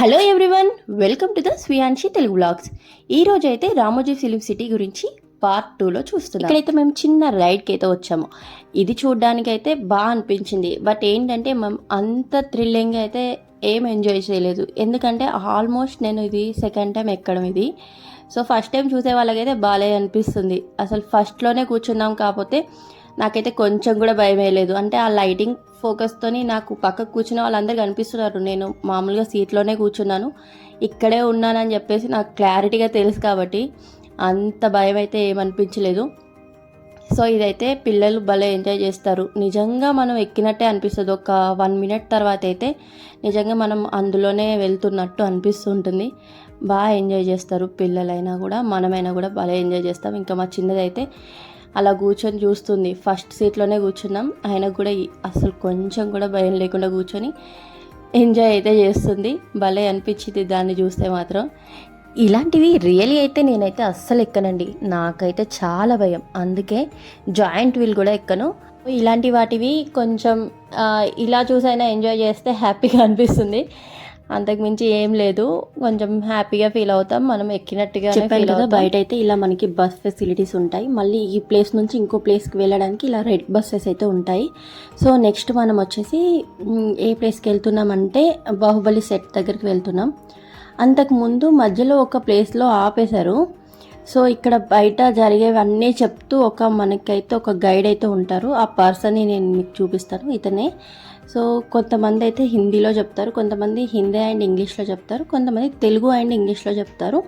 Hello everyone welcome to the Swiyanshi Telugu blogs ఈ రోజు అయితే రామోజీ ఫిలిం సిటీ గురించి పార్ట్ టూలో చూస్తున్నాం. ఇక్కడైతే మేము చిన్న రైడ్కి అయితే వచ్చాము. ఇది చూడడానికి అయితే బాగా అనిపించింది. బట్ ఏంటంటే మేము అంత థ్రిల్లింగ్ అయితే ఏం ఎంజాయ్ చేయలేదు. ఎందుకంటే ఆల్మోస్ట్ నేను ఇది సెకండ్ టైం ఎక్కడం ఇది. సో ఫస్ట్ టైం చూసే వాళ్ళకైతే బాగాలే అనిపిస్తుంది. అసలు ఫస్ట్లోనే కూర్చున్నాం కాకపోతే నాకైతే కొంచెం కూడా భయం వేయలేదు. అంటే ఆ లైటింగ్ ఫోకస్తోని నాకు పక్కకు కూర్చున్న వాళ్ళందరూ కనిపిస్తున్నారు. నేను మామూలుగా సీట్లోనే కూర్చున్నాను. ఇక్కడే ఉన్నానని చెప్పేసి నాకు క్లారిటీగా తెలుసు కాబట్టి అంత భయం అయితే ఏమనిపించలేదు. సో ఇదైతే పిల్లలు భలే ఎంజాయ్ చేస్తారు. నిజంగా మనం ఎక్కినట్టే అనిపిస్తుంది. ఒక వన్ మినిట్ తర్వాత అయితే నిజంగా మనం అందులోనే వెళ్తున్నట్టు అనిపిస్తుంటుంది. బాగా ఎంజాయ్ చేస్తారు పిల్లలైనా కూడా మనమైనా కూడా భలే ఎంజాయ్ చేస్తాం. ఇంకా మా చిన్నదైతే అలా కూర్చొని చూస్తుంది. ఫస్ట్ సీట్లోనే కూర్చున్నాం. ఆయనకు కూడా అసలు కొంచెం కూడా భయం లేకుండా కూర్చొని ఎంజాయ్ అయితే చేస్తుంది. భలే అనిపించింది దాన్ని చూస్తే మాత్రం. ఇలాంటివి రియలీ అయితే నేనైతే అస్సలు ఎక్కనండి. నాకైతే చాలా భయం. అందుకే జాయింట్ వీల్ కూడా ఎక్కను. ఇలాంటి వాటివి కొంచెం ఇలా చూసైనా ఎంజాయ్ చేస్తే హ్యాపీగా అనిపిస్తుంది. అంతకుమించి ఏం లేదు. కొంచెం హ్యాపీగా ఫీల్ అవుతాం. మనం ఎక్కినట్టుగా చెప్పాను ఫీల్ కదా, అవుతాం. బయట అయితే ఇలా మనకి బస్ ఫెసిలిటీస్ ఉంటాయి. మళ్ళీ ఈ ప్లేస్ నుంచి ఇంకో ప్లేస్కి వెళ్ళడానికి ఇలా రెడ్ బస్సెస్ అయితే ఉంటాయి. సో నెక్స్ట్ మనం వచ్చేసి ఏ ప్లేస్కి వెళ్తున్నామంటే బాహుబలి సెట్ దగ్గరికి వెళ్తున్నాం. అంతకు ముందు మధ్యలో ఒక ప్లేస్లో ఆపేశారు. సో ఇక్కడ బయట జరిగేవన్నీ చెప్తూ ఒక మనకైతే ఒక గైడ్ అయితే ఉంటారు. ఆ పర్సన్ని నేను మీకు చూపిస్తాను ఇతనే. సో కొంతమంది అయితే హిందీలో చెప్తారు కొంతమంది హిందీ అండ్ ఇంగ్లీష్లో చెప్తారు కొంతమంది తెలుగు అండ్ ఇంగ్లీష్లో చెప్తారు.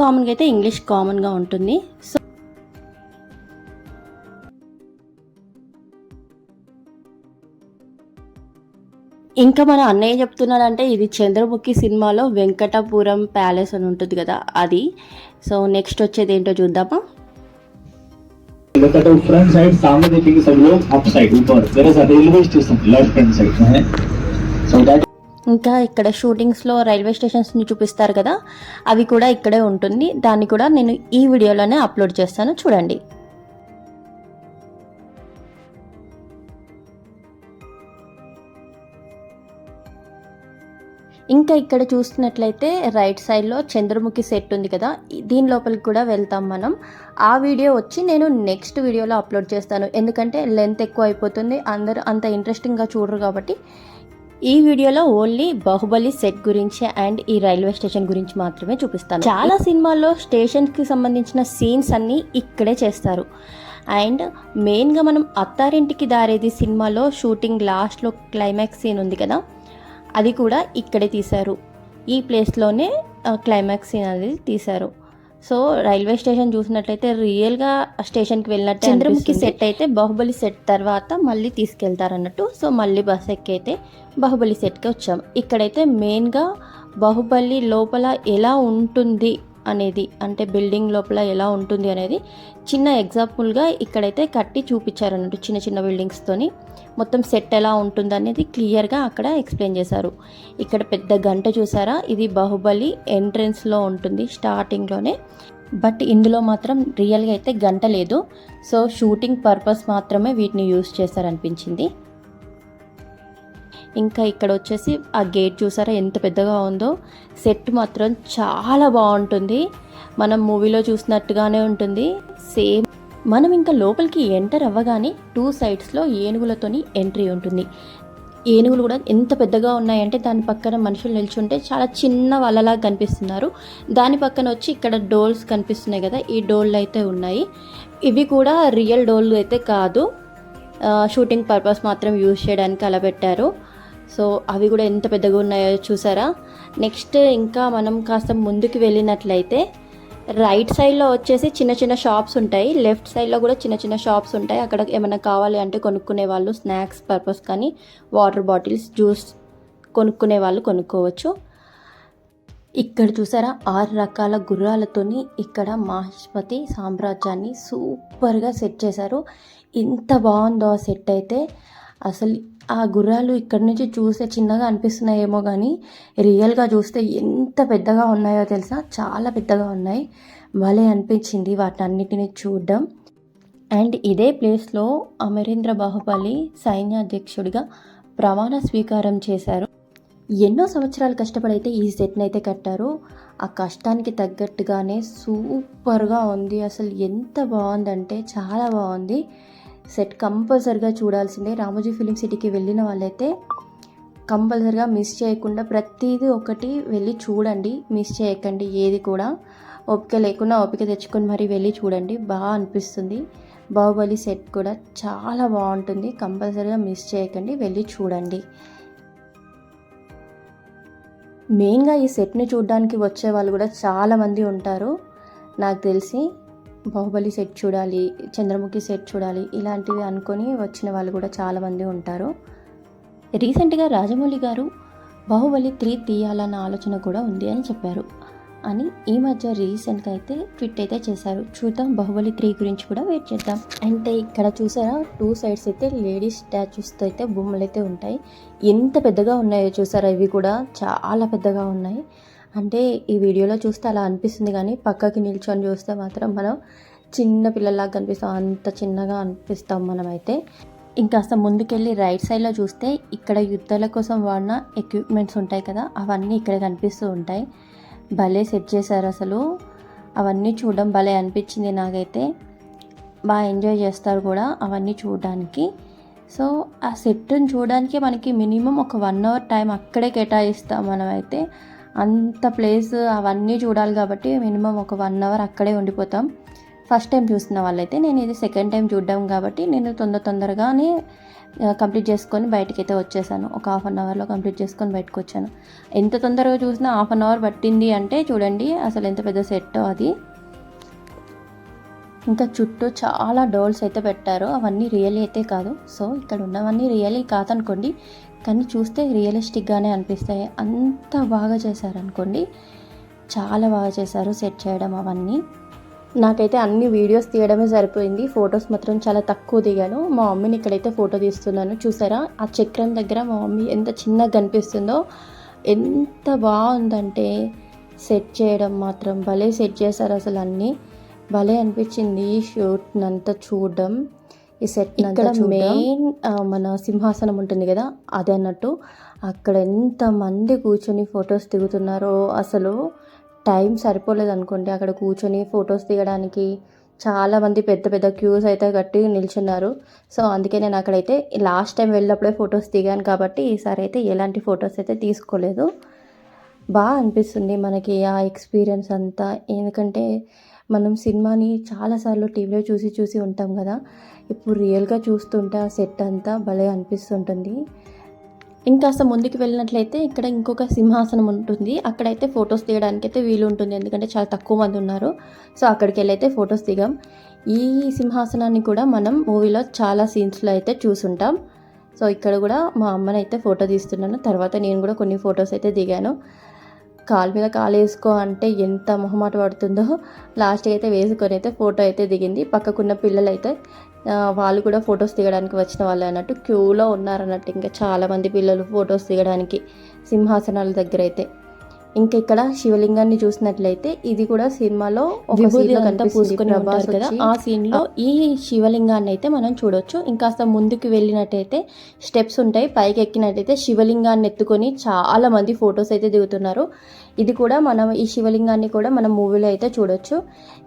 కామన్గా అయితే ఇంగ్లీష్ కామన్గా ఉంటుంది. సో ఇంకా మన అన్నయ్య చెప్తున్నాడంటే ఇది చంద్రముఖి సినిమాలో వెంకటపురం ప్యాలెస్ అని ఉంటుంది కదా అది సో నెక్స్ట్ వచ్చేది ఏంటో చూద్దామా look at the front side सामने देखेंगे सब लोग अप साइड ऊपर there is a railway station left hand side है so that ఇంకా ఇక్కడ షూటింగ్స్లో రైల్వే స్టేషన్స్ని చూపిస్తారు కదా అవి కూడా ఇక్కడే ఉంటుంది దాన్ని కూడా నేను ఈ వీడియోలోనే అప్లోడ్ చేస్తాను చూడండి ఇంకా ఇక్కడ చూస్తున్నట్లయితే రైట్ సైడ్లో చంద్రముఖి సెట్ ఉంది కదా. దీని లోపలికి కూడా వెళ్తాం మనం. ఆ వీడియో వచ్చి నేను నెక్స్ట్ వీడియోలో అప్లోడ్ చేస్తాను. ఎందుకంటే లెంత్ ఎక్కువ అయిపోతుంది. అందరూ అంత ఇంట్రెస్టింగ్గా చూడరు కాబట్టి. ఈ వీడియోలో ఓన్లీ బాహుబలి సెట్ గురించి అండ్ ఈ రైల్వే స్టేషన్ గురించి మాత్రమే చూపిస్తాను. చాలా సినిమాల్లో స్టేషన్కి సంబంధించిన సీన్స్ అన్నీ ఇక్కడే చేస్తారు. అండ్ మెయిన్గా మనం అత్తారింటికి దారేది సినిమాలో షూటింగ్ లాస్ట్లో క్లైమాక్స్ సీన్ ఉంది కదా. అది కూడా ఇక్కడే తీశారు. ఈ ప్లేస్లోనే క్లైమాక్స్ సీన్ అనేది తీశారు. సో రైల్వే స్టేషన్ చూసినట్లయితే రియల్గా స్టేషన్కి వెళ్ళినట్టు చంద్రముఖి సెట్ అయితే బాహుబలి సెట్ తర్వాత మళ్ళీ తీసుకెళ్తారన్నట్టు. సో మళ్ళీ బస్ ఎక్కి అయితే బాహుబలి సెట్కి వచ్చాం. ఇక్కడైతే మెయిన్గా బాహుబలి లోపల ఎలా ఉంటుంది అనేది అంటే బిల్డింగ్ లోపల ఎలా ఉంటుంది అనేది చిన్న ఎగ్జాంపుల్గా ఇక్కడైతే కట్టి చూపించారన్నట్టు చిన్న చిన్న బిల్డింగ్స్తోని మొత్తం సెట్ ఎలా ఉంటుంది అనేది క్లియర్గా అక్కడ ఎక్స్ప్లెయిన్ చేశారు. ఇక్కడ పెద్ద గంట చూసారా? ఇది బాహుబలి ఎంట్రెన్స్లో ఉంటుంది స్టార్టింగ్లోనే బట్ ఇందులో మాత్రం రియల్గా అయితే గంట లేదు. సో షూటింగ్ పర్పస్ మాత్రమే వీటిని యూస్ చేశారనిపించింది. ఇంకా ఇక్కడ వచ్చేసి ఆ గేట్ చూసారా ఎంత పెద్దగా ఉందో? సెట్ మాత్రం చాలా బాగుంటుంది. మనం మూవీలో చూసినట్టుగానే ఉంటుంది. సేమ్ మనం ఇంకా లోపలికి ఎంటర్ అవ్వగానే టూ సైడ్స్లో ఏనుగులతోని ఎంట్రీ ఉంటుంది. ఏనుగులు కూడా ఎంత పెద్దగా ఉన్నాయంటే దాని పక్కన మనుషులు నిల్చుంటే చాలా చిన్న వాళ్ళలాగా కనిపిస్తున్నారు. దాని పక్కన వచ్చి ఇక్కడ డోల్స్ కనిపిస్తున్నాయి కదా ఈ డోళ్ళు అయితే ఉన్నాయి. ఇవి కూడా రియల్ డోళ్ళు అయితే కాదు. షూటింగ్ పర్పస్ మాత్రం యూజ్ చేయడానికి అలా పెట్టారు. సో అవి కూడా ఎంత పెద్దగా ఉన్నాయో చూసారా? నెక్స్ట్ ఇంకా మనం కాస్త ముందుకు వెళ్ళినట్లయితే రైట్ సైడ్లో వచ్చేసి చిన్న చిన్న షాప్స్ ఉంటాయి. లెఫ్ట్ సైడ్లో కూడా చిన్న చిన్న షాప్స్ ఉంటాయి. అక్కడ ఏమైనా కావాలి అంటే కొనుక్కునే వాళ్ళు స్నాక్స్ పర్పస్ కానీ వాటర్ బాటిల్స్ జ్యూస్ కొనుక్కునే వాళ్ళు కొనుక్కోవచ్చు. ఇక్కడ చూసారా? ఆరు రకాల గుర్రాలతోని ఇక్కడ మహాష్పతి సామ్రాజ్యాన్ని సూపర్గా సెట్ చేశారు. ఎంత బాగుందో ఆ సెట్ అయితే. అసలు ఆ గుర్రాలు ఇక్కడ నుంచి చూస్తే చిన్నగా అనిపిస్తున్నాయేమో కానీ రియల్గా చూస్తే ఎంత పెద్దగా ఉన్నాయో తెలుసా? చాలా పెద్దగా ఉన్నాయి. భలే అనిపించింది వాటన్నిటిని చూడడం. అండ్ ఇదే ప్లేస్లో అమరేంద్ర బాహుబలి సైన్యాధ్యక్షుడిగా ప్రమాణ స్వీకారం చేశారు. ఎన్నో సంవత్సరాలు కష్టపడైతే ఈ సెట్ని అయితే కట్టారు. ఆ కష్టానికి తగ్గట్టుగానే సూపర్గా ఉంది. అసలు ఎంత బాగుందంటే చాలా బాగుంది. సెట్ కంపల్సరిగా చూడాల్సిందే. రామోజీ ఫిలిం సిటీకి వెళ్ళిన వాళ్ళైతే కంపల్సరిగా మిస్ చేయకుండా ప్రతిదీ ఒకటి వెళ్ళి చూడండి. మిస్ చేయకండి ఏది కూడా. ఓపిక లేకుండా ఓపిక తెచ్చుకొని మరీ వెళ్ళి చూడండి. బాగా అనిపిస్తుంది. బాహుబలి సెట్ కూడా చాలా బాగుంటుంది. కంపల్సరీగా మిస్ చేయకండి వెళ్ళి చూడండి. మెయిన్గా ఈ సెట్ని చూడడానికి వచ్చే వాళ్ళు కూడా చాలామంది ఉంటారు. నాకు తెలిసి బాహుబలి సెట్ చూడాలి చంద్రముఖి సెట్ చూడాలి ఇలాంటివి అనుకొని వచ్చిన వాళ్ళు కూడా చాలామంది ఉంటారు. రీసెంట్గా రాజమౌళి గారు బాహుబలి త్రీ తీయాలన్న ఆలోచన కూడా ఉంది అని చెప్పారు. అని ఈ మధ్య రీసెంట్గా అయితే ట్విట్ అయితే చేశారు. చూద్దాం బాహుబలి త్రీ గురించి కూడా వెయిట్ చేద్దాం. అంటే ఇక్కడ చూసారా టూ సైడ్స్ అయితే లేడీస్ స్టాచ్యూస్తో అయితే బొమ్మలు అయితే ఉంటాయి. ఎంత పెద్దగా ఉన్నాయో చూసారా ఇవి కూడా చాలా పెద్దగా ఉన్నాయి. అంటే ఈ వీడియోలో చూస్తే అలా అనిపిస్తుంది కానీ పక్కకి నిల్చొని చూస్తే మాత్రం మనం చిన్న పిల్లల్లాగా కనిపిస్తాం. అంత చిన్నగా అనిపిస్తాం మనమైతే. ఇంకాస్త ముందుకెళ్ళి రైట్ సైడ్లో చూస్తే ఇక్కడ యుద్ధాల కోసం వాడిన ఎక్విప్మెంట్స్ ఉంటాయి కదా అవన్నీ ఇక్కడ కనిపిస్తూ ఉంటాయి. భలే సెట్ చేశారు అసలు. అవన్నీ చూడడం భలే అనిపించింది నాకైతే. బాగా ఎంజాయ్ చేస్తారు కూడా అవన్నీ చూడడానికి. సో ఆ సెట్ని చూడడానికి మనకి మినిమం ఒక వన్ అవర్ టైం అక్కడే కేటాయిస్తాం మనమైతే. అంత ప్లేస్ అవన్నీ చూడాలి కాబట్టి మినిమం ఒక వన్ అవర్ అక్కడే ఉండిపోతాం. ఫస్ట్ టైం చూసిన వాళ్ళైతే నేను ఇది సెకండ్ టైం చూడడం కాబట్టి నేను తొందర తొందరగానే కంప్లీట్ చేసుకొని బయటకి అయితే వచ్చేసాను. ఒక హాఫ్ అన్ అవర్లో కంప్లీట్ చేసుకొని బయటకు వచ్చాను ఎంత తొందరగా చూసినా హాఫ్ అన్ అవర్ పట్టింది అంటే చూడండి అసలు ఎంత పెద్ద సెట్ అది. ఇంకా చుట్టూ చాలా డోల్స్ అయితే పెట్టారు. అవన్నీ రియల్ అయితే కాదు. సో ఇక్కడ ఉన్నవన్నీ రియలీ కాదనుకోండి కానీ చూస్తే రియలిస్టిక్గానే అనిపిస్తాయి. అంత బాగా చేశారనుకోండి చాలా బాగా చేశారు సెట్ చేయడం అవన్నీ. నాకైతే అన్ని వీడియోస్ తీయడమే సరిపోయింది. ఫొటోస్ మాత్రం చాలా తక్కువ దిగాను. మా మమ్మీని ఇక్కడైతే ఫోటో తీస్తున్నాను. చూసారా? ఆ చక్రం దగ్గర మా మమ్మీ ఎంత చిన్నగా కనిపిస్తుందో ఎంత బాగుందంటే సెట్ చేయడం మాత్రం భలే సెట్ చేశారు అసలు అన్నీ. భలే అనిపించింది షూట్ అంతా చూడడం. ఈ సెట్ ఇక్కడ మెయిన్ మన సింహాసనం ఉంటుంది కదా అది అన్నట్టు. అక్కడ ఎంతమంది కూర్చొని ఫొటోస్ దిగుతున్నారో అసలు టైం సరిపోలేదు అనుకోండి. అక్కడ కూర్చొని ఫొటోస్ దిగడానికి చాలా మంది పెద్ద పెద్ద క్యూస్ అయితే కట్టి నిల్చున్నారు. సో అందుకే నేను అక్కడైతే లాస్ట్ టైం వెళ్ళినప్పుడే ఫొటోస్ దిగాను కాబట్టి ఈసారి అయితే ఎలాంటి ఫొటోస్ అయితే తీసుకోలేదు. బాగా అనిపిస్తుంది మనకి ఆ ఎక్స్పీరియన్స్ అంతా. ఎందుకంటే మనం సినిమాని చాలాసార్లు టీవీలో చూసి చూసి ఉంటాం కదా. ఇప్పుడు రియల్గా చూస్తుంటే ఆ సెట్ అంతా భలే అనిపిస్తుంటుంది. ఇంకాస్త ముందుకు వెళ్ళినట్లయితే ఇక్కడ ఇంకొక సింహాసనం ఉంటుంది. అక్కడైతే ఫొటోస్ దిగడానికి అయితే వీలు ఉంటుంది. ఎందుకంటే చాలా తక్కువ మంది ఉన్నారు. సో అక్కడికి వెళ్ళైతే అయితే ఫొటోస్ దిగాం ఈ సింహాసనాన్ని కూడా మనం మూవీలో చాలా సీన్స్లో అయితే చూసుంటాం. సో ఇక్కడ కూడా మా అమ్మని అయితే ఫోటో తీస్తున్నాను. తర్వాత నేను కూడా కొన్ని ఫొటోస్ అయితే దిగాను. కాలు మీద కాలు వేసుకో అంటే ఎంత మొహమాట పడుతుందో. లాస్ట్కి అయితే వేసుకొని అయితే ఫోటో అయితే దిగింది. పక్కకున్న పిల్లలు అయితే వాళ్ళు కూడా ఫొటోస్ దిగడానికి వచ్చిన వాళ్ళు అన్నట్టు క్యూలో ఉన్నారన్నట్టు ఇంకా చాలామంది పిల్లలు ఫొటోస్ దిగడానికి సింహాసనాల దగ్గర అయితే. ఇంకా ఇక్కడ శివలింగాన్ని చూసినట్లయితే ఇది కూడా సినిమాలో ఒక. పూసుకొని ఉంటారు కదా ఆ సీన్లో ఈ శివలింగాన్ని అయితే మనం చూడొచ్చు. ఇంకాస్త ముందుకు వెళ్ళినట్టయితే స్టెప్స్ ఉంటాయి. పైకి ఎక్కినట్టయితే శివలింగాన్ని ఎత్తుకొని చాలా మంది ఫొటోస్ అయితే దిగుతున్నారు. ఇది కూడా మనం ఈ శివలింగాన్ని కూడా మనం మూవీలో అయితే చూడొచ్చు.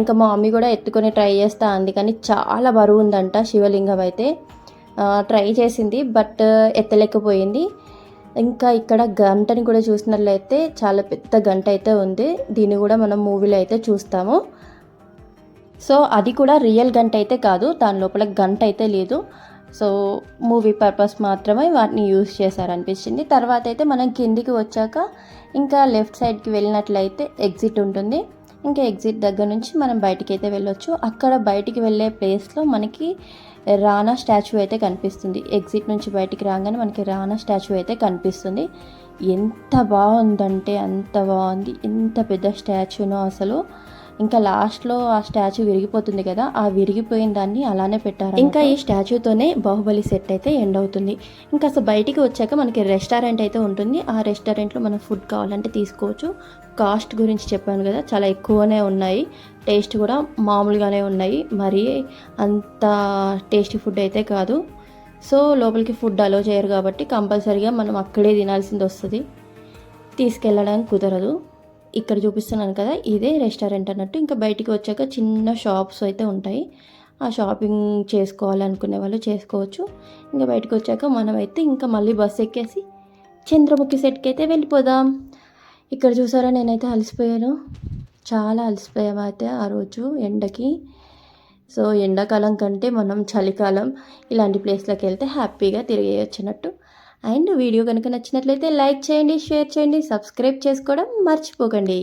ఇంకా మా మమ్మీ కూడా ఎత్తుకొని ట్రై చేస్తా అంది. కానీ చాలా బరువు ఉందంట శివలింగం అయితే. ట్రై చేసింది బట్ ఎత్తలేకపోయింది. ఇంకా ఇక్కడ గంటని కూడా చూసినట్లయితే చాలా పెద్ద గంట అయితే ఉంది. దీన్ని కూడా మనం మూవీలో అయితే చూస్తాము. సో అది కూడా రియల్ గంట అయితే కాదు. దాని లోపల గంట అయితే లేదు. సో మూవీ పర్పస్ మాత్రమే వాటిని యూజ్ చేశారనిపించింది. తర్వాత అయితే మనం కిందికి వచ్చాక ఇంకా లెఫ్ట్ సైడ్కి వెళ్ళినట్లయితే ఎగ్జిట్ ఉంటుంది. ఇంకా ఎగ్జిట్ దగ్గర నుంచి మనం బయటికి అయితే వెళ్ళొచ్చు. అక్కడ బయటికి వెళ్ళే ప్లేస్లో మనకి రానా స్టాచ్యూ అయితే కనిపిస్తుంది. ఎగ్జిట్ నుంచి బయటికి రాగానే మనకి రానా స్టాచ్యూ అయితే కనిపిస్తుంది. ఎంత బాగుందంటే అంత బాగుంది. ఎంత పెద్ద స్టాచ్యూనో అసలు. ఇంకా లాస్ట్లో ఆ స్టాచ్యూ విరిగిపోతుంది కదా ఆ విరిగిపోయిన దాన్ని అలానే పెట్టారు ఇంకా ఈ స్టాచ్యూతోనే బాహుబలి సెట్ అయితే ఎండ్ అవుతుంది. ఇంకా అసలు బయటికి వచ్చాక మనకి రెస్టారెంట్ అయితే ఉంటుంది. ఆ రెస్టారెంట్లో మనం ఫుడ్ కావాలంటే తీసుకోవచ్చు. కాస్ట్ గురించి చెప్పాను కదా చాలా ఎక్కువనే ఉన్నాయి. టేస్ట్ కూడా మామూలుగానే ఉన్నాయి. మరి అంత టేస్టీ ఫుడ్ అయితే కాదు. సో లోపలికి ఫుడ్ అలో చేయరు కాబట్టి కంపల్సరీగా మనం అక్కడే తినాల్సింది వస్తుంది. తీసుకెళ్ళడానికి కుదరదు. ఇక్కడ చూపిస్తున్నాను కదా ఇదే రెస్టారెంట్ అన్నట్టు. ఇంకా బయటికి వచ్చాక చిన్న షాప్స్ అయితే ఉంటాయి. ఆ షాపింగ్ చేసుకోవాలనుకునే వాళ్ళు చేసుకోవచ్చు. ఇంకా బయటకు వచ్చాక మనమైతే ఇంకా మళ్ళీ బస్ ఎక్కేసి చంద్రముఖి సెట్కి అయితే వెళ్ళిపోదాం. ఇక్కడ చూసారా నేనైతే అలసిపోయాను. చాలా అలసిపోయాము అయితే ఆ రోజు ఎండకి. సో ఎండాకాలం కంటే మనం చలికాలం ఇలాంటి ప్లేస్లోకి వెళ్తే హ్యాపీగా తిరిగేయొచ్చినట్టు అండ్ వీడియో కనుక నచ్చినట్లయితే లైక్ చేయండి షేర్ చేయండి సబ్స్క్రైబ్ చేసుకోవడం మర్చిపోకండి.